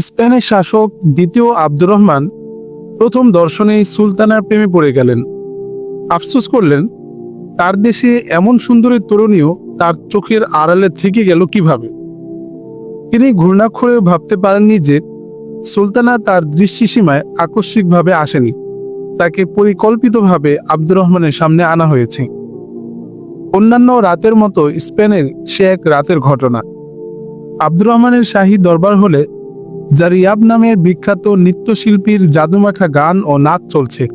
স্পেনের শাসক দ্বিতীয় আব্দুর রহমান প্রথম দর্শনেই সুলতানার প্রেমে পড়ে গেলেন। আফসোস করলেন, তার দেশে এমন সুন্দরী তরুণীও তার চোখের আড়ালে থেকে গেল কীভাবে? তিনি ঘূর্ণাক্ষরেও ভাবতে পারেননি যে সুলতানা তার দৃষ্টিসীমায় আকস্মিকভাবে আসেনি। তাকে পরিকল্পিতভাবে আব্দুর রহমানের সামনে আনা হয়েছে। অন্যান্য রাতের মতো স্পেনের সে এক রাতের ঘটনা। আব্দুর রহমানের শাহী দরবার হলে জারিয়াব নামের বিখ্যাত নৃত্যশিল্পীর জাদুমাখা গান ও নাচ চলছে।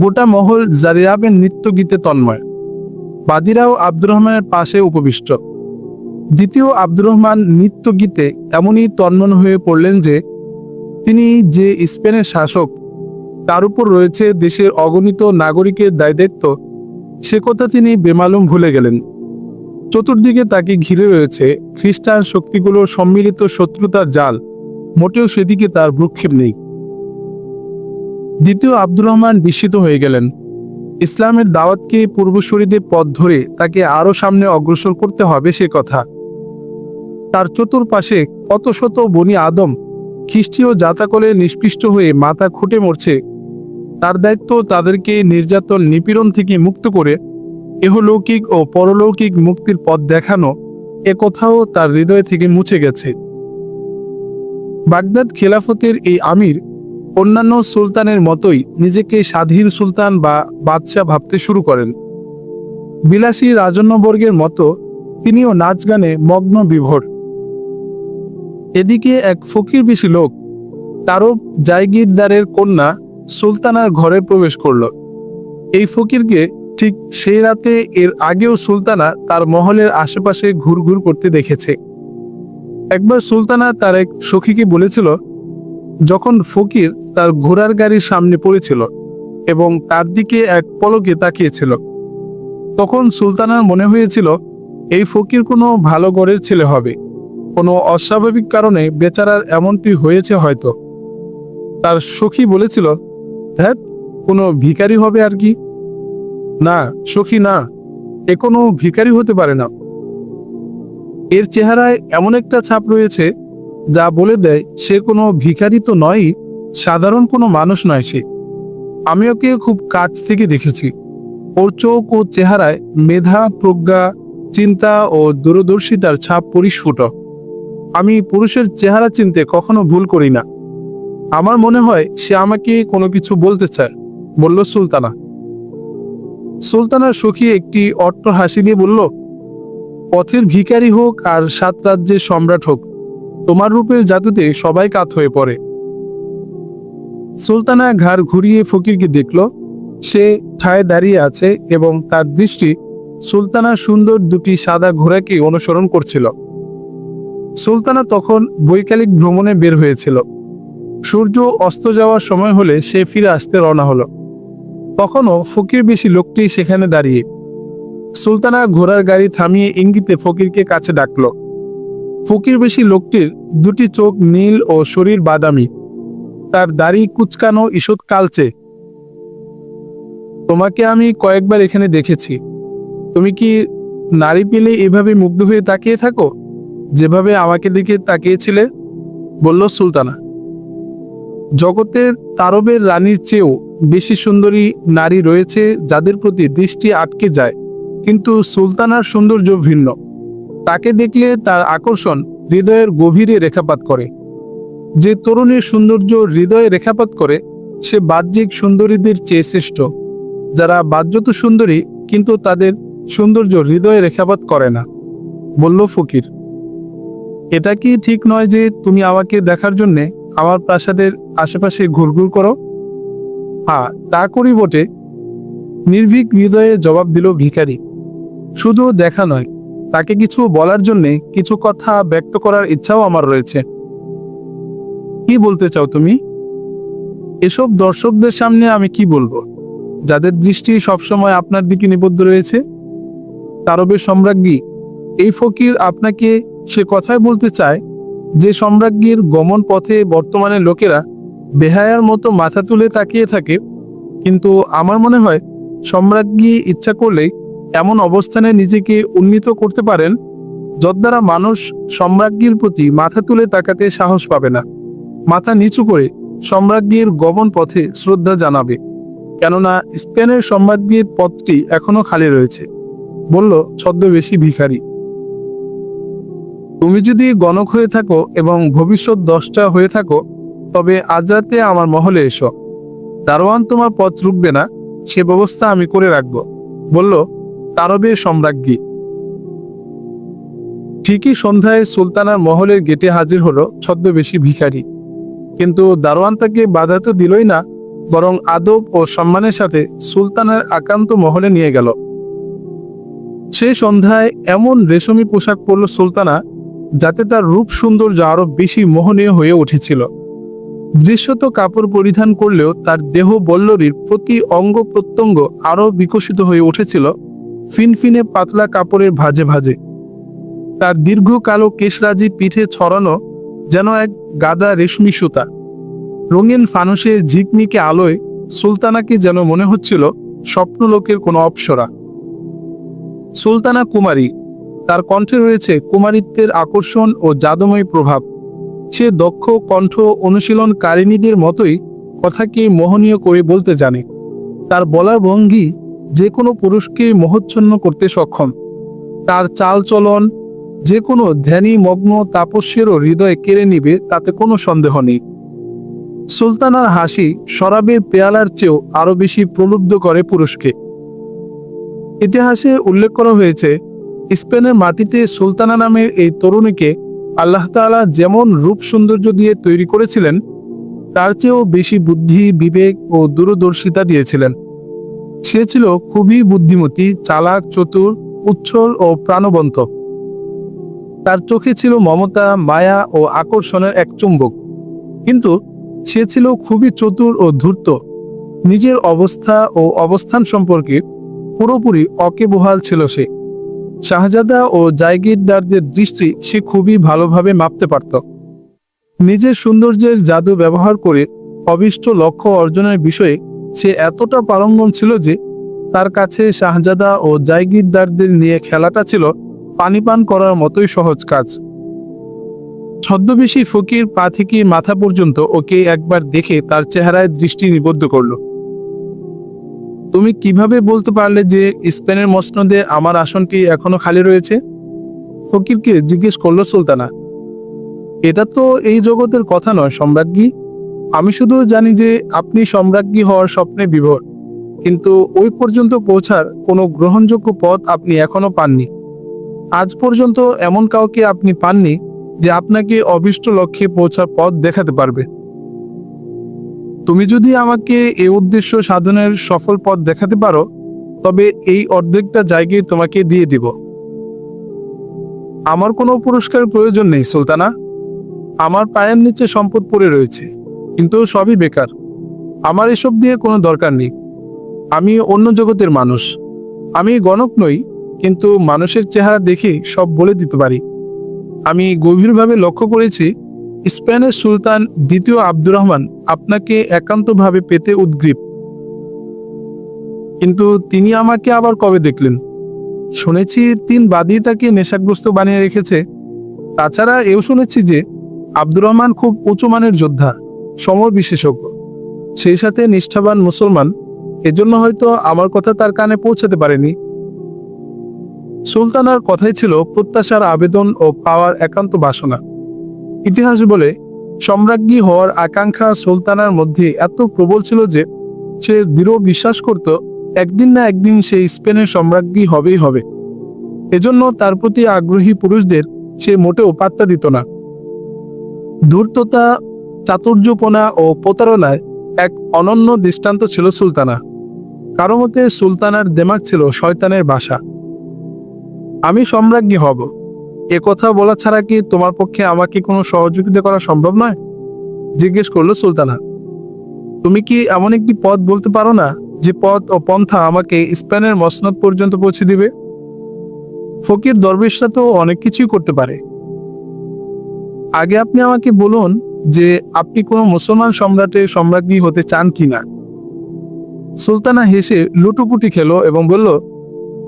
গোটা মহল জারিয়াবের নৃত্য গীতে তন্ময়। বাদিরাও আব্দুর রহমানের পাশে উপবিষ্ট। দ্বিতীয় আব্দুর রহমান নৃত্য গীতে এমনই তন্মন হয়ে পড়লেন যে, তিনি যে স্পেনের শাসক, তার উপর রয়েছে দেশের অগণিত নাগরিকের দায় দায়িত্ব সে কথা তিনি বেমালুম ভুলে গেলেন। চতুর্দিকে তাকে ঘিরে রয়েছে খ্রিস্টান শক্তিগুলোর সম্মিলিত শত্রুতার জাল। মোটেও সেদিকে তার ভ্রুক্ষেপ নেই। দ্বিতীয় আব্দুর রহমান বিস্মিত হয়ে গেলেন। ইসলামের দাওয়াতকে পূর্বসূরীদের পথ ধরে তাকে আরও সামনে অগ্রসর করতে হবে সে কথা। তার চতুর্পাশে কত শত বনি আদম খ্রিস্টীয় জাতাকলে নিষ্পিষ্ট হয়ে মাথা খুঁটে মরছে তার দায়িত্ব তাদেরকে নির্যাতন, নিপীড়ন থেকে মুক্ত করে এহলৌকিক ও পরলৌকিক মুক্তির পথ দেখানো এ কথাও তার হৃদয় থেকে মুছে গেছে। বাগদাদ খেলাফতের এই আমির অন্যান্য সুলতানের মতোই নিজেকে স্বাধীন সুলতান বা বাদশাহ ভাবতে শুরু করেন। বিলাসী রাজন্যবর্গের মতো তিনিও নাচ গানে মগ্ন, বিভোর। এদিকে এক ফকির বেশি লোক তারও জায়গিরদারের কন্যা সুলতানার ঘরে প্রবেশ করল। এই ফকিরকে ঠিক সেই রাতে এর আগেও সুলতানা তার মহলের আশেপাশে ঘুরঘুর করতে দেখেছে। একবার সুলতানা তার এক সখীকে বলেছিল, যখন ফকির তার ঘোড়ার গাড়ির সামনে পড়েছিল এবং তার দিকে এক পলকে তাকিয়েছিল, তখন সুলতানার মনে হয়েছিল, এই ফকির কোনো ভালো গড়ের ছেলে হবে। কোনো অস্বাভাবিক কারণে বেচারার এমনটি হয়েছে হয়তো। তার সখী বলেছিল ধ্যাত কোনো ভিখারি হবে আর কি? না, সখী না, এ কোনো ভিখারি হতে পারে না। এর চেহারায় এমন একটা ছাপ রয়েছে, যা বলে দেয়, সে কোনো ভিখারি তো নয়ই সাধারণ কোনো মানুষ নয় সে। আমি ওকে খুব কাছ থেকে দেখেছি। ওর চোখ ও চেহারায় মেধা, প্রজ্ঞা, চিন্তা ও দূরদর্শিতার ছাপ পরিস্ফুট। আমি পুরুষের চেহারা চিনতে কখনো ভুল করি না। আমার মনে হয় সে আমাকে কোনো কিছু বলতে চায়। বলল, সুলতানা। সুলতানার সখী একটি অট্ট হাসি দিয়ে বলল, পথের ভিখারি হোক আর সাত রাজ্যের সম্রাট হোক, তোমার রূপের জাদুতে সবাই কাত হয়ে পড়ে। সুলতানা ঘাড় ঘুরিয়ে ফকিরকে দেখল। সে ঠায় দাঁড়িয়ে আছে এবং তার দৃষ্টি সুলতানার সুন্দর দুটি সাদা ঘোড়াকে অনুসরণ করছিল। সুলতানা তখন বৈকালিক ভ্রমণে বের হয়েছিল। সূর্য অস্ত যাওয়ার সময় হলে সে ফিরে আসতে রওনা হলো। তখনও ফকির বেশি লোকটি সেখানে দাঁড়িয়ে। সুলতানা ঘোড়ার গাড়ি থামিয়ে ইঙ্গিতে ফকিরকে কাছে ডাকলো। ফকির বেশি লোকটির দুটি চোখ নীল ও শরীর বাদামি। তার দাড়ি কুচকানো ঈষৎ কালচে। তোমাকে আমি কয়েকবার এখানে দেখেছি। তুমি কি নারী পেলে এভাবে মুগ্ধ হয়ে তাকিয়ে থাকো? যেভাবে আমাকে দেখে তাকিয়েছিলে? বলল সুলতানা। জগতের তারবের রানীর চেয়েও বেশি সুন্দরী নারী রয়েছে যাদের প্রতি দৃষ্টি আটকে যায়, কিন্তু সুলতানার সৌন্দর্য ভিন্ন। তাকে দেখলে তার আকর্ষণ হৃদয়ের গভীরে রেখাপাত করে। যে তরুণীর সৌন্দর্য হৃদয়ে রেখাপাত করে, সে বাহ্যিক সুন্দরীদের চেয়ে শ্রেষ্ঠ। যারা বাহ্যত সুন্দরী, কিন্তু তাদের সৌন্দর্য হৃদয়ে রেখাপাত করে না। বলল ফকির, এটা কি ঠিক নয় যে তুমি আমাকে দেখার জন্যে আমার প্রাসাদের আশেপাশে ঘুরঘুর করো। হ্যাঁ তা করি বটে। নির্ভীক হৃদয়ে জবাব দিল ভিখারি। শুধু দেখা নয়, তাকে কিছু বলার জন্যে কিছু কথা ব্যক্ত করার ইচ্ছাও আমার রয়েছে। কি বলতে চাও তুমি? এসব দর্শকদের সামনে আমি কি বলব? যাদের দৃষ্টি সবসময় আপনার দিকে নিবদ্ধ রয়েছে? তারবের সম্রাজ্ঞী, এই ফকির আপনাকে সে কথাই বলতে চায় যে সম্রাজ্ঞীর গমন পথে বর্তমানে লোকেরা বেহায়ার মতো মাথা তুলে তাকিয়ে থাকে, কিন্তু আমার মনে হয় সম্রাজ্ঞী ইচ্ছা করলেই এমন অবস্থানে নিজেকে উন্নীত করতে পারেন, যদ্বারা মানুষ সম্রাজ্ঞীর প্রতি মাথা তুলে তাকাতে সাহস পাবে না। মাথা নিচু করে সম্রাজ্ঞীর গমন পথে শ্রদ্ধা জানাবে, কেননা স্পেনের সম্রাজ্ঞীর পথটি এখনও খালি রয়েছে, বলল ছদ্মবেশী ভিখারি। তুমি যদি গণক হয়ে থাকো এবং ভবিষ্যৎ দশটা হয়ে থাকো, তবে আজ রাতে আমার মহলে এসো। দারোয়ান তোমার পথ রুখবে না, সে ব্যবস্থা আমি করে রাখব। বলল, তারবের সম্রাজ্ঞী। ঠিকই সন্ধ্যায় সুলতানার মহলের গেটে হাজির হলো ছদ্মবেশী ভিখারি। কিন্তু দারোয়ান তাকে বাধা তো দিলই না, বরং আদব ও সম্মানের সাথে সুলতানের একান্ত মহলে নিয়ে গেল। সেই সন্ধ্যায় এমন রেশমি পোশাক পরল সুলতানা যাতে তার রূপ সৌন্দর্য আরও বেশি মোহনীয় হয়ে উঠেছিল। দৃশ্যত কাপড় পরিধান করলেও তার দেহ বল্লরীর প্রতি অঙ্গ প্রত্যঙ্গ আরও বিকশিত হয়ে উঠেছিল ফিনফিনে পাতলা কাপড়ের ভাজে ভাজে। তার দীর্ঘ কালো কেশরাজি পিঠে ছড়ানো যেন এক গাদা রেশমি সুতা। রঙিন ফানুসের ঝিকমিকে আলোয় সুলতানাকে যেন মনে হচ্ছিল স্বপ্নলোকের কোনো অপ্সরা। সুলতানা কুমারী তার কণ্ঠে রয়েছে কুমারিত্বের আকর্ষণ ও জাদুময় প্রভাব। সে দক্ষ, কণ্ঠ অনুশীলন অনুশীলনকারিণীদের মতোই কথাকে মোহনীয় করে বলতে জানে। তার বলার ভঙ্গি যে কোনো পুরুষকে মোহচ্ছন্ন করতে সক্ষম। তার চাল চলন যে কোনো ধ্যানী, মগ্ন, তাপস্যেরও হৃদয় কেড়ে নিবে তাতে কোনো সন্দেহ নেই। সুলতানার হাসি শরাবের পেয়ালার চেয়েও আরও বেশি প্রলুব্ধ করে পুরুষকে। ইতিহাসে উল্লেখ করা হয়েছে স্পেনের মাটিতে সুলতানা নামের এই তরুণীকে আল্লাহ তাআলা যেমন রূপ সৌন্দর্য দিয়ে তৈরি করেছিলেন, তার চেয়েও বেশি বুদ্ধি, বিবেক ও দূরদর্শিতা দিয়েছিলেন। সে ছিল খুবই বুদ্ধিমতী, চালাক, চতুর, উচ্ছল ও প্রাণবন্ত। তার চোখে ছিল মমতা, মায়া ও আকর্ষণের এক চুম্বক। কিন্তু সে ছিল খুবই চতুর ও ধূর্ত। নিজের অবস্থা ও অবস্থান সম্পর্কে পুরোপুরি অকেবহাল ছিল সে। শাহজাদা ও জায়গিরদারদের দৃষ্টি সে খুবই ভালোভাবে মাপতে পারত। নিজের সৌন্দর্যের জাদু ব্যবহার করে অবিষ্ট লক্ষ্য অর্জনের বিষয়ে সে এতটা পারঙ্গম ছিল যে তার কাছে শাহজাদা ও জায়গিরদারদের নিয়ে খেলাটা ছিল পানি পান করার মতোই সহজ কাজ। ছদ্মবেশী ফকির পা থেকে মাথা পর্যন্ত ওকে একবার দেখে তার চেহারায় দৃষ্টি নিবদ্ধ করল। তুমি কীভাবে বলতে পারলে যে স্পেনের মসনদে আমার আসনটি এখনও খালি রয়েছে? ফকিরকে জিজ্ঞেস করল সুলতানা। এটা তো এই জগতের কথা নয়, সম্রাজ্ঞী। আমি শুধু জানি যে আপনি সম্রাজ্ঞী হওয়ার স্বপ্নে বিভোর, কিন্তু ওই পর্যন্ত পৌঁছার কোনো গ্রহণযোগ্য পথ আপনি এখনও পাননি। আজ পর্যন্ত এমন কাউকে আপনি পাননি যে আপনাকে অবিষ্ট লক্ষ্যে পৌঁছার পথ দেখাতে পারবে। তুমি যদি আমাকে এই উদ্দেশ্য সাধনের সফল পথ দেখাতে পারো, তবে এই অর্ধেকটা জায়গায় তোমাকে দিয়ে দিব। আমার কোনো পুরস্কার প্রয়োজন নেই, সুলতানা। আমার পায়ের নিচে সম্পদ পড়ে রয়েছে, কিন্তু সবই বেকার। আমার এসব দিয়ে কোনো দরকার নেই। আমি অন্য জগতের মানুষ। আমি গণক নই, কিন্তু মানুষের চেহারা দেখে সব বলে দিতে পারি। আমি গভীরভাবে লক্ষ্য করেছি স্পেনের সুলতান দ্বিতীয় আব্দুর রহমান আপনাকে একান্তভাবে পেতে উদ্গ্রীব। কিন্তু তিনি আমাকে আবার কবে দেখলেন? শুনেছি তিন বাদী তাকে নেশাগ্রস্ত বানিয়ে রেখেছে। তাছাড়া এও শুনেছি যে আব্দুর রহমান খুব উঁচু মানের যোদ্ধা, সমর বিশেষজ্ঞ। সেই সাথে নিষ্ঠাবান মুসলমান, এজন্য হয়তো আমার কথা তার কানে পৌঁছাতে পারেনি। সুলতানার কথাই ছিল প্রত্যাশার আবেদন ও পাওয়ার একান্ত বাসনা। ইতিহাস বলে, সম্রাজ্ঞী হওয়ার আকাঙ্ক্ষা সুলতানার মধ্যে এত প্রবল ছিল যে, সে দৃঢ় বিশ্বাস করত, একদিন না একদিন সে স্পেনের সম্রাজ্ঞী হবেই হবে। এজন্য তার প্রতি আগ্রহী পুরুষদের সে মোটেও পাত্তা দিত না। ধূর্ততা, চাতুর্যপনা ও প্রতারণায় এক অনন্য দৃষ্টান্ত ছিল সুলতানা। কারও মতে সুলতানার দেমাগ ছিল শয়তানের বাসা। আমি সম্রাজ্ঞী হব। এ কথা বলা ছাড়া কি তোমার পক্ষে আমাকে কোনো সহযোগিতা করা সম্ভব নয়? জিজ্ঞেস করল সুলতানা। তুমি কি এমন একটি পথ বলতে পারো না, যে পথ ও পন্থা আমাকে স্পেনের মসনদ পর্যন্ত পৌঁছে দিবে? ফকির দরবেশরা তো অনেক কিছুই করতে পারে। আগে আপনি আমাকে বলুন যে আপনি কোনো মুসলমান সম্রাটের সম্রাজ্ঞী হতে চান কি না সুলতানা হেসে লুটুপুটি খেলো এবং বলল,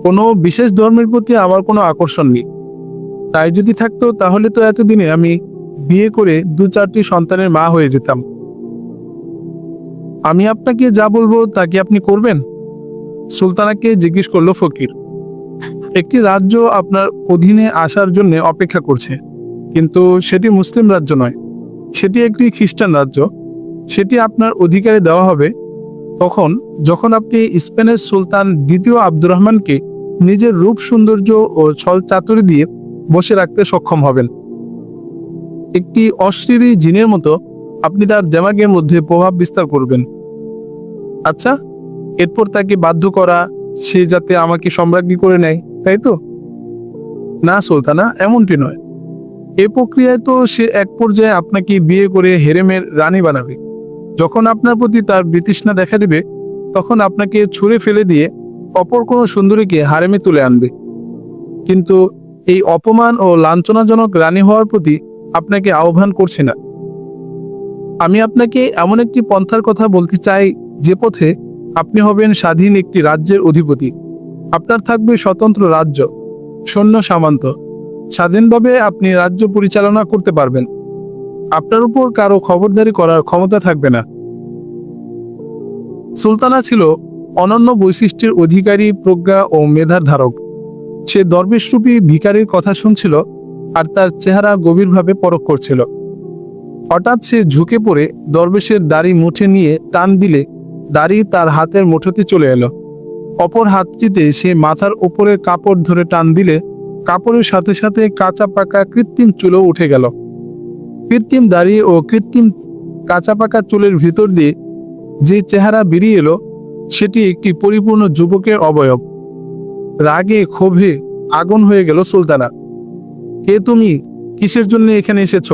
কোনো বিশেষ ধর্মের প্রতি আমার কোনো আকর্ষণ নেই। তাই যদি থাকতো, তাহলে তো এতদিনে আমি বিয়ে করে দু চারটি সন্তানের মা হয়ে যেতাম। আমি আপনাকে যা বলব, তা কি আপনি করবেন? সুলতানাকে জিজ্ঞেস করল ফকির। একটি রাজ্য আপনার অধীনে আসার জন্য অপেক্ষা করছে, কিন্তু সেটি মুসলিম রাজ্য নয়। সেটি একটি খ্রিস্টান রাজ্য। সেটি আপনার অধিকারে দেওয়া হবে। তখন, যখন আপনি স্পেনের সুলতান দ্বিতীয় আব্দুর রহমানকে নিজের রূপ, সৌন্দর্য ও ছল চাতুরি দিয়ে বসে রাখতে সক্ষম হবেন। একটি অশ্লীলী জিনের মতো আপনি তার দেমাগের মধ্যে প্রভাব বিস্তার করবেন। আচ্ছা এরপর তাকে বাধ্য করা, সে যাতে আমাকে সম্রাজ্ঞী করে নেয়, তাই তো? না, সুলতানা, এমনটি নয়। এ প্রক্রিয়ায় তো সে এক পর্যায়ে আপনাকে বিয়ে করে হেরেমের রানী বানাবে। যখন আপনার প্রতি তার বিতৃষ্ণা দেখা দেবে, তখন আপনাকে ছুঁড়ে ফেলে দিয়ে অপর কোনো সুন্দরীকে হারেমে তুলে আনবে। কিন্তু এই অপমান ও লাঞ্ছনাজনক রানী হওয়ার প্রতি আপনাকে আহ্বান করছে না। আমি আপনাকে এমন একটি পন্থার কথা বলতে চাই যে পথে আপনি হবেন স্বাধীন একটি রাজ্যের অধিপতি। আপনার থাকবে স্বতন্ত্র রাজ্য, সৈন্য সামন্ত। স্বাধীনভাবে আপনি রাজ্য পরিচালনা করতে পারবেন। আপনার উপর কারও খবরদারি করার ক্ষমতা থাকবে না। সুলতানা ছিল অনন্য বৈশিষ্ট্যের অধিকারী, প্রজ্ঞা ও মেধার ধারক। সে দরবেশরূপী ভিকারির কথা শুনছিল আর তার চেহারা গভীরভাবে পরখ করছিল। হঠাৎ সে ঝুঁকে পড়ে দরবেশের দাড়ি মুঠে নিয়ে টান দিলে দাড়ি তার হাতের মুঠোতে চলে এলো। অপর হাতটিতে সে মাথার ওপরের কাপড় ধরে টান দিলে কাপড়ের সাথে সাথে কাঁচা পাকা কৃত্রিম চুলও উঠে গেল। কৃত্রিম দাড়ি ও কৃত্রিম কাঁচা পাকা চুলের ভিতর দিয়ে যে চেহারা বেরিয়ে এলো, সেটি একটি পরিপূর্ণ যুবকের অবয়ব। রাগে, ক্ষোভে আগুন হয়ে গেল সুলতানা। কে তুমি? কিসের জন্য এখানে এসেছ?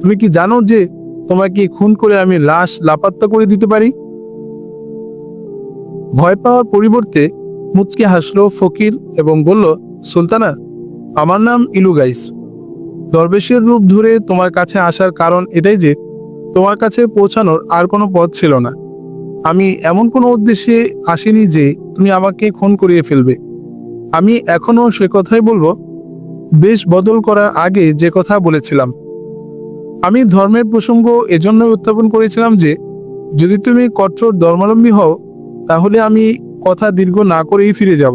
তুমি কি জানো যে তোমাকে খুন করে আমি লাশ লাপাত্তা করে দিতে পারি? ভয় পাওয়ার পরিবর্তে মুচকে হাসলো ফকির এবং বলল, সুলতানা, আমার নাম ইলুগাইস দরবেশের রূপ ধরে তোমার কাছে আসার কারণ এটাই যে তোমার কাছে পৌঁছানোর আর কোনো পথ ছিল না। আমি এমন কোনো উদ্দেশ্যে আসিনি যে তুমি আমাকে খুন করিয়ে ফেলবে। আমি এখনও সে কথাই বলব। বেশ বদল করার আগে যে কথা বলেছিলাম। আমি ধর্মের প্রসঙ্গ এজন্য উত্থাপন করেছিলাম যে, যদি তুমি কঠোর ধর্মাবলম্বী হও, তাহলে আমি কথা দীর্ঘ না করেই ফিরে যাব।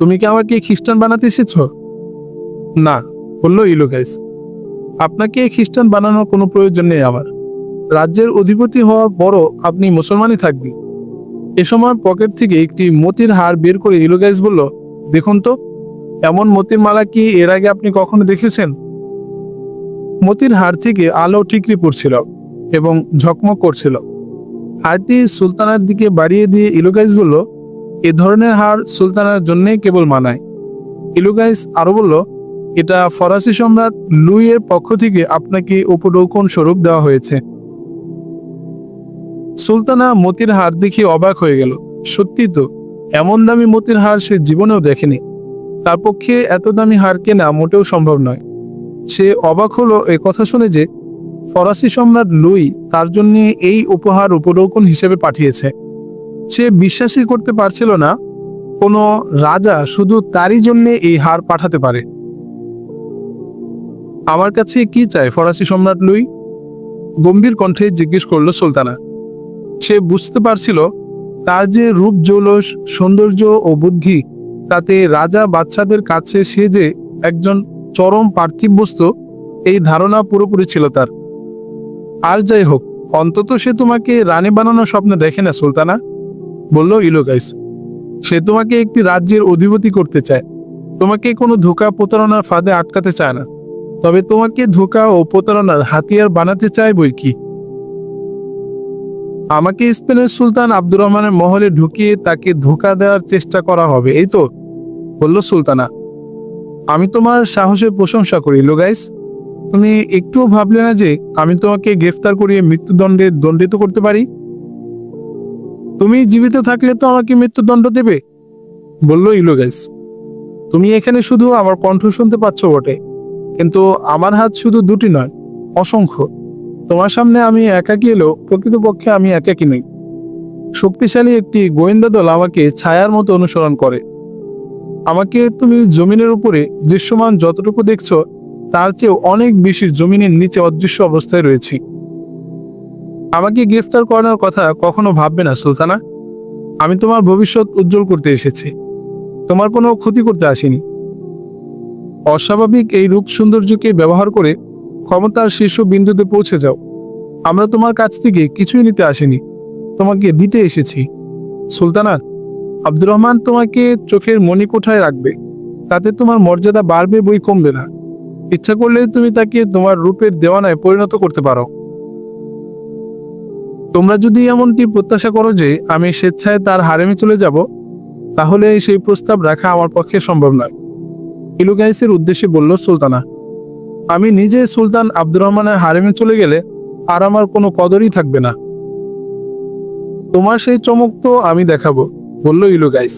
তুমি কি আমাকে খ্রিস্টান বানাতে এসেছ? না, বলল ইলুকাইস। আপনাকে খ্রিস্টান বানানোর কোনো প্রয়োজন নেই আমার। রাজ্যের অধিপতি হওয়ার পরও আপনি মুসলমানই থাকবেন। এ সময় পকেট থেকে একটি মতির হার বের করে ইলুগাইস বলল, দেখুন তো, এমন মতির মালা কি এর আগে আপনি কখনো দেখেছেন? মতির হার থেকে আলো ঠিকরি পড়ছিল এবং ঝকমক করছিল। হারটি সুলতানার দিকে বাড়িয়ে দিয়ে ইলুগাইস বলল, এ ধরনের হার সুলতানার জন্যই কেবল মানায়। ইলুগাইস আরও বলল, এটা ফরাসি সম্রাট লুইয়ের পক্ষ থেকে আপনাকে উপঢৌকন স্বরূপ দেওয়া হয়েছে। সুলতানা মতির হার দেখে অবাক হয়ে গেল। সত্যি তো, এমন দামি মতির হার সে জীবনেও দেখেনি। তার পক্ষে এত দামি হার কেনা মোটেও সম্ভব নয়। সে অবাক হলো এ কথা শুনে যে, ফরাসি সম্রাট লুই তার জন্য এই উপহার উপঢৌকন হিসেবে পাঠিয়েছে। সে বিশ্বাসই করতে পারছিল না, কোনো রাজা শুধু তারই জন্য এই হার পাঠাতে পারে। আমার কাছে কি চায় ফরাসি সম্রাট লুই? গম্ভীর কণ্ঠে জিজ্ঞেস করল সুলতানা। সে বুঝতে পারছিল তার যে রূপ, জৌলস, সৌন্দর্য ও বুদ্ধি, তাতে রাজা বাচ্চাদের কাছে সে যে একজন চরম পার্থিব বস্তু, এই ধারণা পুরোপুরি ছিল তার। আর যাই হোক, অন্তত সে তোমাকে রানী বানানোর স্বপ্ন দেখে না, সুলতানা। বলল ইলোগাইস সে তোমাকে একটি রাজ্যের অধিপতি করতে চায়। তোমাকে কোনো ধোকা প্রতারণার ফাঁদে আটকাতে চায় না। তবে তোমাকে ধোকা ও প্রতারণার হাতিয়ার বানাতে চায় বই কি? আমাকে স্পেনের সুলতান আব্দুর রহমানের মহলে ঢুকিয়ে তাকে ধোকা দেওয়ার চেষ্টা করা হবে, এই তো, বলল সুলতানা। আমি তোমার সাহসের প্রশংসা করি লোগাইস তুমি একটুও ভাবলে না যে আমি তোমাকে গ্রেফতার করিয়ে মৃত্যুদণ্ডে দণ্ডিত করতে পারি? তুমি জীবিত থাকলে তো আমাকে মৃত্যুদণ্ড দেবে, বলল ইলোগাইস তুমি এখানে শুধু আমার কণ্ঠ শুনতে পাচ্ছ বটে, কিন্তু আমার হাত শুধু দুটি নয়, অসংখ্য। তোমার সামনে আমি একাকী এলেও প্রকৃতপক্ষে আমি একাকী নই। শক্তিশালী একটি গোয়েন্দা দল আমাকে ছায়ার মতো অনুসরণ করে। আমাকে তুমি জমিনের উপরে দৃশ্যমান যতটুকু দেখছ, তার চেয়ে অনেক বেশি জমিনের নিচে অদৃশ্য অবস্থায় রয়েছি। আমাকে গ্রেফতার করানোর কথা কখনো ভাববে না, সুলতানা। আমি তোমার ভবিষ্যৎ উজ্জ্বল করতে এসেছি। তোমার কোনো ক্ষতি করতে আসিনি। অস্বাভাবিক এই রূপ সৌন্দর্যকে ব্যবহার করে ক্ষমতার শীর্ষ বিন্দুতে পৌঁছে যাও। আমরা তোমার কাছ থেকে কিছুই নিতে আসিনি। তোমাকে দিতে এসেছি। সুলতানা আব্দুর রহমান তোমাকে চোখের মণিকোঠায় রাখবে। তাতে তোমার মর্যাদা বাড়বে বই কমবে না। ইচ্ছা করলে তুমি তাকে তোমার রূপের দেওয়ানায় পরিণত করতে পারো। তোমরা যদি এমনটি প্রত্যাশা করো যে আমি স্বেচ্ছায় তার হারেমে চলে যাব, তাহলে সেই প্রস্তাব রাখা আমার পক্ষে সম্ভব নয়। ইলুগাইসের উদ্দেশ্যে বলল সুলতানা আমি নিজে সুলতান আব্দুর রহমানের হারেমে চলে গেলে আর আমার কোনো কদরই থাকবে না। তোমার সেই চমক তো আমি দেখাবো, বলল ইলুগাইস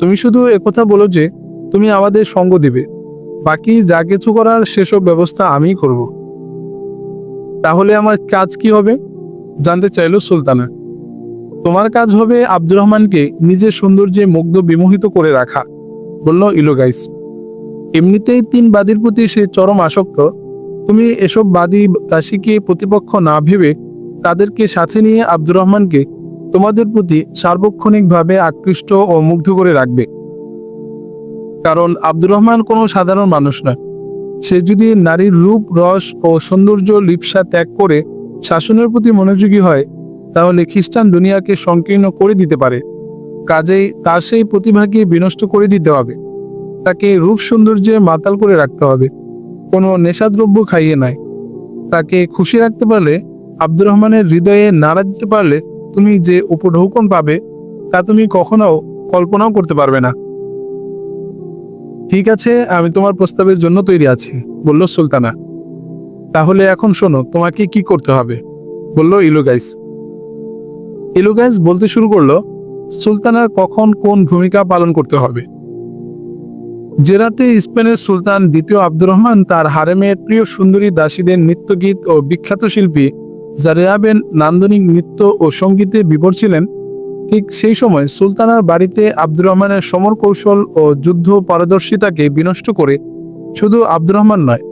তুমি শুধু একথা বলো যে, তুমি আমাদের সঙ্গ দিবে। বাকি যা কিছু করার সেসব ব্যবস্থা আমিই করব। তাহলে আমার কাজ কি হবে? জানতে চাইল সুলতানা। তোমার কাজ হবে আব্দুর রহমানকে নিজের সৌন্দর্যে মুগ্ধ বিমোহিত করে রাখা, বলল ইলোগাইস এমনিতেই তিন বাদীর প্রতি সে চরম আসক্ত। তুমি এসব বাদী দাসীকে প্রতিপক্ষ না ভেবে তাদেরকে সাথে নিয়ে আব্দুর রহমানকে তোমাদের প্রতি সার্বক্ষণিকভাবে আকৃষ্ট ও মুগ্ধ করে রাখবে। কারণ আব্দুর রহমান কোনো সাধারণ মানুষ নয়। সে যদি নারীর রূপ, রস ও সৌন্দর্য লিপসা ত্যাগ করে শাসনের প্রতি মনোযোগী হয়, তাহলে খ্রিস্টান দুনিয়াকে সংকীর্ণ করে দিতে পারে। কাজেই তার সেই প্রতিভাকে বিনষ্ট করে দিতে হবে। তাকে রূপ সৌন্দর্যে মাতাল করে রাখতে হবে। কোনো নেশাদ্রব্য খাইয়ে নয়। তাকে খুশি রাখতে পারলে, আব্দুর রহমানের হৃদয়ে নাড়া দিতে পারলে তুমি যে উপঢৌকন পাবে, তা তুমি কখনো কল্পনাও করতে পারবে না। ঠিক আছে, আমি তোমার প্রস্তাবের জন্য তৈরি আছি, বলল সুলতানা। তাহলে এখন শোনো, তোমাকে কি করতে হবে? বলল ইলুগাইস ইলুগাইস বলতে শুরু করল, সুলতানার কখন কোন ভূমিকা পালন করতে হবে? যে রাতে স্পেনের সুলতান দ্বিতীয় আব্দুর রহমান তার হারেমের প্রিয় সুন্দরী দাসীদের নৃত্যগীত ও বিখ্যাত শিল্পী জারিয়াবেন নান্দনিক নৃত্য ও সঙ্গীতে বিভোর ছিলেন। ঠিক সেই সময় সুলতানার বাড়িতে আব্দুর রহমানের সমর কৌশল ও যুদ্ধ পারদর্শিতাকে বিনষ্ট করে শুধু আব্দুর রহমান নয়,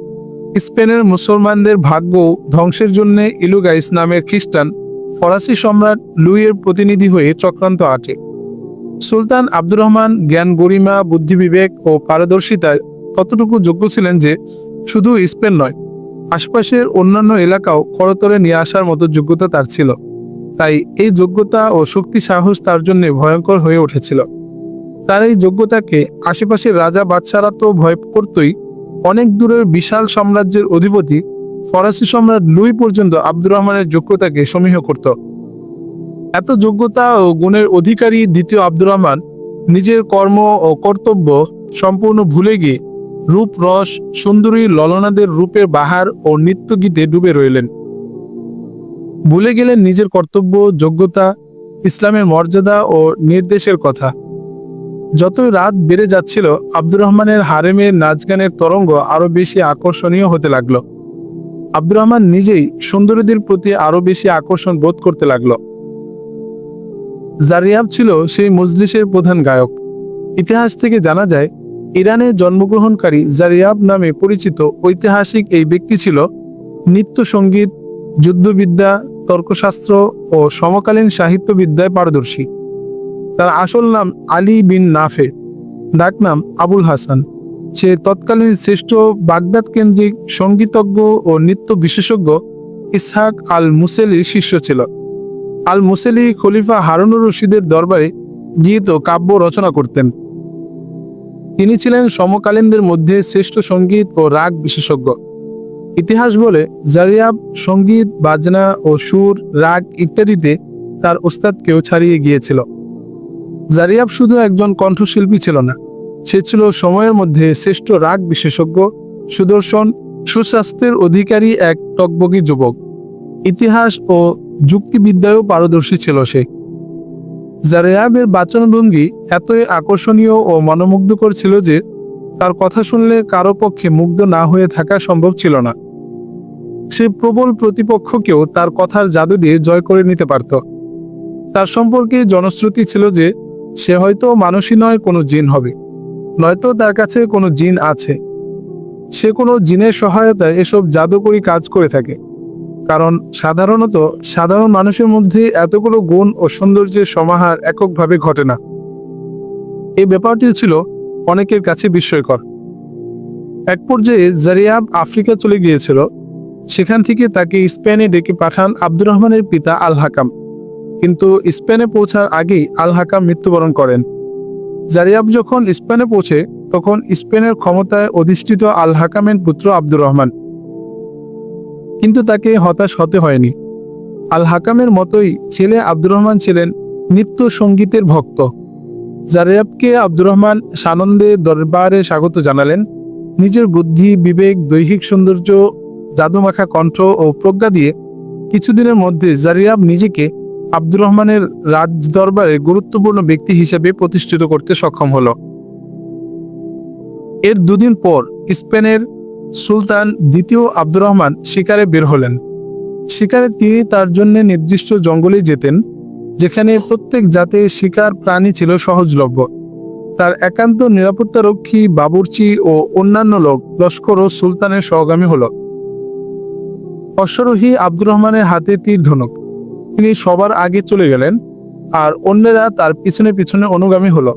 স্পেনের মুসলমানদের ভাগ্য ধ্বংসের জন্য ইলুগাইস নামের খ্রিস্টান ফরাসি সম্রাট লুইয়ের প্রতিনিধি হয়ে চক্রান্ত আটে। সুলতান আব্দুর রহমান জ্ঞান গরিমা বুদ্ধিবিবেক ও পারদর্শিতায় কতটুকু যোগ্য ছিলেন যে শুধু স্পেন নয়, আশপাশের অন্যান্য এলাকাও করতলে নিয়ে আসার মতো যোগ্যতা তার ছিল। তাই এই যোগ্যতা ও শক্তি সাহস তার জন্য ভয়ঙ্কর হয়ে উঠেছিল। তার এই যোগ্যতাকে আশেপাশের রাজা বাদশারা তো ভয় করতই। অনেক দূরের বিশাল সাম্রাজ্যের অধিপতি ফরাসি সম্রাট লুই পর্যন্ত আব্দুর রহমানের যোগ্যতাকে সমীহ করত। এত যোগ্যতা ও গুণের অধিকারী দ্বিতীয় আব্দুর রহমান নিজের কর্ম ও কর্তব্য সম্পূর্ণ ভুলে গিয়ে রূপ, রস, সুন্দরী ললনাদের রূপের বাহার ও নৃত্যগীতে ডুবে রইলেন। ভুলে গেলেন নিজের কর্তব্য, যোগ্যতা, ইসলামের মর্যাদা ও নির্দেশের কথা। যতই রাত বেড়ে যাচ্ছিল, আব্দুর রহমানের হারেমের নাচ গানের তরঙ্গ আরও বেশি আকর্ষণীয় হতে লাগল। আব্দুর রহমান নিজেই সুন্দরীদের প্রতি আরও বেশি আকর্ষণ বোধ করতে লাগল। জারিয়াব ছিল সেই মজলিসের প্রধান গায়ক। ইতিহাস থেকে জানা যায়, ইরানে জন্মগ্রহণকারী জারিয়াব নামে পরিচিত ঐতিহাসিক এই ব্যক্তি ছিল নৃত্য সংগীত, যুদ্ধবিদ্যা, তর্কশাস্ত্র ও সমকালীন সাহিত্যবিদ্যায় পারদর্শী। তার আসল নাম আলী বিন নাফে ডাকনাম আবুল হাসান। সে তৎকালীন শ্রেষ্ঠ বাগদাদ কেন্দ্রিক সঙ্গীতজ্ঞ ও নৃত্য বিশেষজ্ঞ ইসহাক আল মুসেলির শিষ্য ছিল। আল মুসেলি খলিফা হারুনুর রশিদের দরবারে গীত ও কাব্য রচনা করতেন। তিনি ছিলেন সমকালীনদের মধ্যে শ্রেষ্ঠ সংগীত ও রাগ বিশেষজ্ঞ। ইতিহাস বলে, জারিয়াব, সংগীত, বাজনা ও সুর, রাগ ইত্যাদিতে তার ওস্তাদকেও ছাড়িয়ে গিয়েছিল। জারিয়াব শুধু একজন কণ্ঠশিল্পী ছিল না, সে ছিল সময়ের মধ্যে শ্রেষ্ঠ রাগ বিশেষজ্ঞ, সুদর্শন, সুস্বাস্থ্যের অধিকারী এক টকবগী যুবক। ইতিহাস ও যুক্তিবিদ্যায়ও পারদর্শী ছিল সে। জারিয়াবের বাচনভঙ্গি এতই আকর্ষণীয় ও মনোমুগ্ধকর ছিল যে, তার কথা শুনলে কারও পক্ষে মুগ্ধ না হয়ে থাকা সম্ভব ছিল না। সে প্রবল প্রতিপক্ষকেও তার কথার জাদু দিয়ে জয় করে নিতে পারত। তার সম্পর্কে জনশ্রুতি ছিল যে, সে হয়তো মানুষই নয়, কোনো জিন হবে। নয়তো তার কাছে কোনো জিন আছে। সে কোনো জিনের সহায়তায় এসব জাদুকরি কাজ করে থাকে। কারণ সাধারণত সাধারণ মানুষের মধ্যে এতগুলো গুণ ও সৌন্দর্যের সমাহার এককভাবে ঘটে না। এই ব্যাপারটি ছিল অনেকের কাছে বিস্ময়কর। এক পর্যায়ে জারিয়াব আফ্রিকা চলে গিয়েছিল। সেখান থেকে তাকে স্পেনে ডেকে পাঠান আব্দুর রহমানের পিতা আল হাকাম। কিন্তু স্পেনে পৌঁছার আগেই আল হাকাম মৃত্যুবরণ করেন। জারিয়াব যখন স্পেনে পৌঁছে, তখন স্পেনের ক্ষমতায় অধিষ্ঠিত আল হাকামের পুত্র আব্দুর রহমান। কিন্তু তাকে হতাশ হতে হয়নি। আল হাকামের মতোই ছেলে আব্দুর রহমান ছিলেন নিত্য সঙ্গীতের ভক্ত। জারিয়াবকে আব্দুর রহমান সানন্দে দরবারে স্বাগত জানালেন। নিজের বুদ্ধি, বিবেক, দৈহিক সৌন্দর্য, জাদুমাখা কণ্ঠ ও প্রজ্ঞা দিয়ে কিছুদিনের মধ্যে জারিয়াব নিজেকে আব্দুর রহমানের রাজ দরবারে গুরুত্বপূর্ণ ব্যক্তি হিসেবে প্রতিষ্ঠিত করতে সক্ষম হল। এর দুদিন পর স্পেনের সুলতান দ্বিতীয় আব্দুর রহমান শিকারে বের হলেন। শিকারে তিনি তার জন্য নির্দিষ্ট জঙ্গলে যেতেন, যেখানে প্রত্যেক জাতের শিকার প্রাণী ছিল সহজলভ্য। তার একান্ত নিরাপত্তা রক্ষী বাবুর্চি ও অন্যান্য লোক লস্কর ও সুলতানের সহগামী হল। অশ্বরোহী আব্দুর রহমানের হাতে তীর ধনুক। তিনি সবার আগে চলে গেলেন আর অন্যেরা তার পিছনে পিছনে অনুগামী হলো।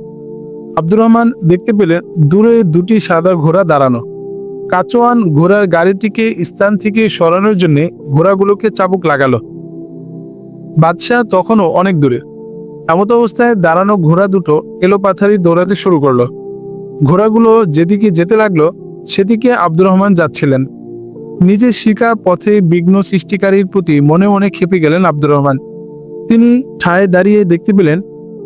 আব্দুর রহমান দেখতে পেলেন দূরে দুটি সাদা ঘোড়া দাঁড়ানো। কাচোয়ান ঘোড়ার গাড়িটিকে স্থান থেকে সরানোর জন্য ঘোড়াগুলোকে চাবুক লাগালো। বাদশাহ তখনও অনেক দূরে। এমত অবস্থায় দাঁড়ানো ঘোড়া দুটো এলোপাথারি দৌড়াতে শুরু করল। ঘোড়াগুলো যেদিকে যেতে লাগল, সেদিকে আব্দুর রহমান যাচ্ছিলেন। নিজের শিকার পথে বিঘ্ন সৃষ্টিকারীর প্রতি মনে মনে খেপে গেলেন আব্দুর রহমান। তিনি ঠায় দাঁড়িয়ে দেখতে পেলেন,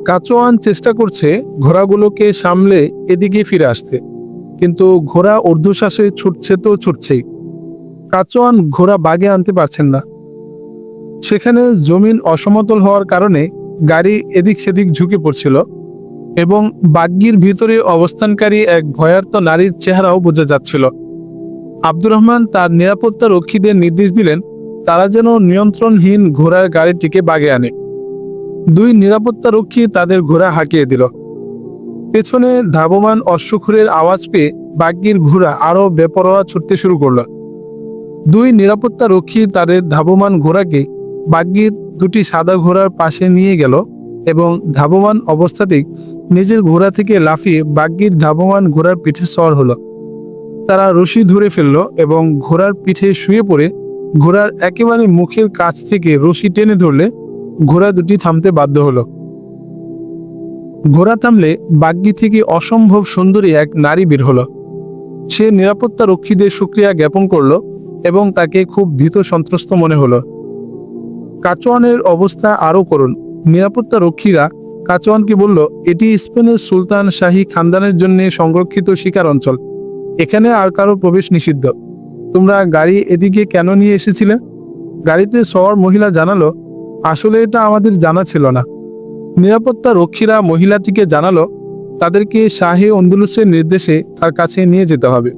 কাচোয়ান চেষ্টা করছে ঘোড়াগুলোকে সামলে এদিকে ফিরে আসতে। কিন্তু ঘোড়া ঊর্ধ্বশ্বাসে ছুটছে তো ছুটছেই। কাচোয়ান ঘোড়া বাগে আনতে পারছেন না। সেখানে জমিন অসমতল হওয়ার কারণে গাড়ি এদিক সেদিক ঝুঁকে পড়ছিল এবং বাগ্যির ভিতরে অবস্থানকারী এক ভয়ার্ত নারীর চেহারাও বোঝা যাচ্ছিল। আব্দুর রহমান তার নিরাপত্তা রক্ষীদের নির্দেশ দিলেন, তারা যেন নিয়ন্ত্রণহীন ঘোড়ার গাড়িটিকে বাগে আনে। দুই নিরাপত্তা রক্ষী তাদের ঘোড়া হাঁকিয়ে দিল। পেছনে ধাবমান অশ্বখুরের আওয়াজ পেয়ে বাগ্যির ঘোড়া আরও বেপরোয়া ছুটতে শুরু করল। দুই নিরাপত্তা রক্ষী তাদের ধাবমান ঘোড়াকে বাগ্যির দুটি সাদা ঘোড়ার পাশে নিয়ে গেল এবং ধাবমান অবস্থাতেই নিজের ঘোড়া থেকে লাফিয়ে বাগ্যির ধাবমান ঘোড়ার পিঠে সর হলো। তারা রশি ধরে ফেলল এবং ঘোড়ার পিঠে শুয়ে পড়ে ঘোড়ার একেবারে মুখের কাছ থেকে রশি টেনে ধরলে ঘোড়া দুটি থামতে বাধ্য হলো। ঘোড়া থামলে বাগ্যি থেকে অসম্ভব সুন্দরী এক নারী বের হলো। সে নিরাপত্তা রক্ষীদের সুক্রিয়া জ্ঞাপন করল এবং তাকে খুব ভীত সন্ত্রস্ত মনে হলো। কাচোয়ানের অবস্থা আরও করুন। নিরাপত্তা রক্ষীরা কাচোয়ানকে বলল, এটি স্পেনের সুলতান শাহী খানদানের জন্য সংরক্ষিত শিকার অঞ্চল। এখানে আর কারও প্রবেশ নিষিদ্ধ। তোমরা গাড়ি এদিকে কেন নিয়ে এসেছিলে? গাড়িতে সওয়ার মহিলা জানালো, আসলে এটা আমাদের জানা ছিল না। নিরাপত্তা রক্ষীরা মহিলাটিকে জানালো, তাদেরকে শাহে অন্দুলুসের নির্দেশে তার কাছে নিয়ে যেতে হবে।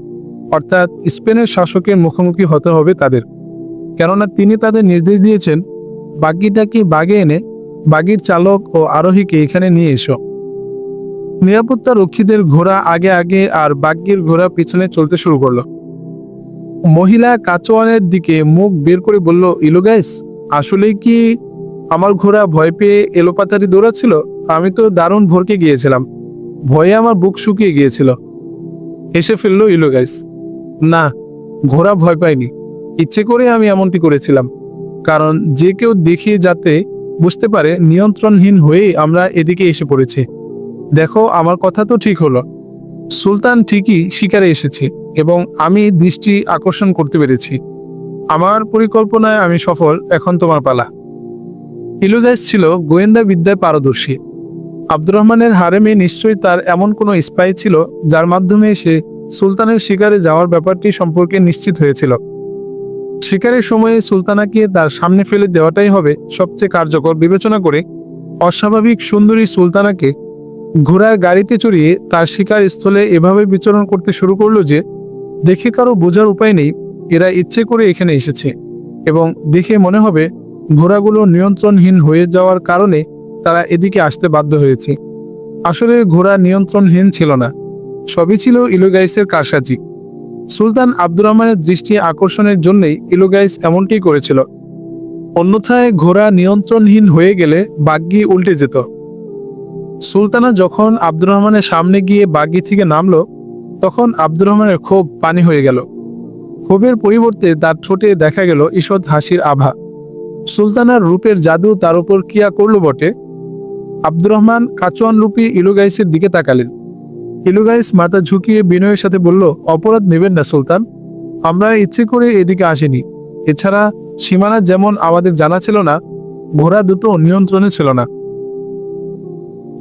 অর্থাৎ স্পেনের শাসকের মুখোমুখি হতে হবে তাদের। কেননা তিনি তাদের নির্দেশ দিয়েছেন বাগিটাকে বাগে এনে বাগির চালক ও আরোহীকে এখানে নিয়ে এসো। নিরাপত্তা রক্ষীদের ঘোড়া আগে আগে আর বাগ্যির ঘোড়া পিছনে চলতে শুরু করল। মহিলা কাচোয়ানের দিকে মুখ বের করে বলল, ইলো গাইস, আসলেই কি আমার ঘোড়া ভয় পেয়ে এলোপাতারি দৌড়াচ্ছিল, আমি তো দারুণ ভরকে গিয়েছিলাম। ভয়ে আমার বুক শুকিয়ে গিয়েছিল। হেসে ফেলল ইলো গাইস। না, ঘোড়া ভয় পায়নি ইচ্ছে করে আমি এমনটি করেছিলাম। কারণ যে কেউ দেখিয়ে যাতে বুঝতে পারে, নিয়ন্ত্রণহীন হয়েই আমরা এদিকে এসে পড়েছি। দেখো, আমার কথা তো ঠিক হলো। সুলতান ঠিকই শিকারে এসেছে এবং আমি দৃষ্টি আকর্ষণ করতে পেরেছি। আমার পরিকল্পনায় আমি সফল, এখন তোমার পালা। ইলুদাইস ছিল গোয়েন্দা বিদ্যায় পারদর্শী। আব্দুর রহমানের হারেমে নিশ্চয়ই তার এমন কোনো স্পাই ছিল, যার মাধ্যমে সে সুলতানের শিকারে যাওয়ার ব্যাপারটি সম্পর্কে নিশ্চিত হয়েছিল। শিকারের সময়ে সুলতানাকে তার সামনে ফেলে দেওয়াটাই হবে সবচেয়ে কার্যকর বিবেচনা করে অস্বাভাবিক সুন্দরী সুলতানাকে ঘোড়ার গাড়িতে চড়িয়ে তার শিকার স্থলে এভাবে বিচরণ করতে শুরু করল যে, দেখে কারও বোঝার উপায় নেই, এরা ইচ্ছে করে এখানে এসেছে এবং দেখে মনে হবে ঘোড়াগুলো নিয়ন্ত্রণহীন হয়ে যাওয়ার কারণে তারা এদিকে আসতে বাধ্য হয়েছে। আসলে ঘোড়া নিয়ন্ত্রণহীন ছিল না। সবই ছিল ইলোগাইসের কারসাজি। সুলতান আব্দুর রহমানের দৃষ্টি আকর্ষণের জন্যই ইলোগাইস এমনটি করেছিল। অন্যথায় ঘোড়া নিয়ন্ত্রণহীন হয়ে গেলে বাগ্গি উল্টে যেত। সুলতানা যখন আব্দুর রহমানের সামনে গিয়ে বাগ্গি থেকে নামল, তখন আব্দুর রহমানের ক্ষোভ পানি হয়ে গেল। ক্ষোভের পরিবর্তে তার ঠোঁটে দেখা গেল ঈষৎ হাসির আভা। সুলতানার রূপের জাদু তার উপর কিয়া করল বটে। আব্দুর রহমান কাচুয়ান রূপী ইলুগাইসের দিকে তাকালেন। ইলুগাইস মাথা ঝুঁকিয়ে বিনয়ের সাথে বলল, অপরাধ নেবেন না, সুলতান। আমরা ইচ্ছে করে এদিকে আসিনি। এছাড়া সীমানা যেমন আমাদের জানা ছিল না, ঘোড়া দুটো নিয়ন্ত্রণে ছিল না।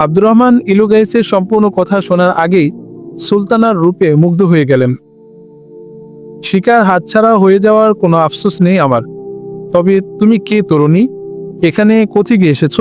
আব্দুর রহমান ইলুগাইসের সম্পূর্ণ কথা শোনার আগেই সুলতানার রূপে মুগ্ধ হয়ে গেলেন। শিকার হাতছাড়া হয়ে যাওয়ার কোনো আফসোস নেই আমার। তবে তুমি কে তরুণী? এখানে কোথেকে এসেছ?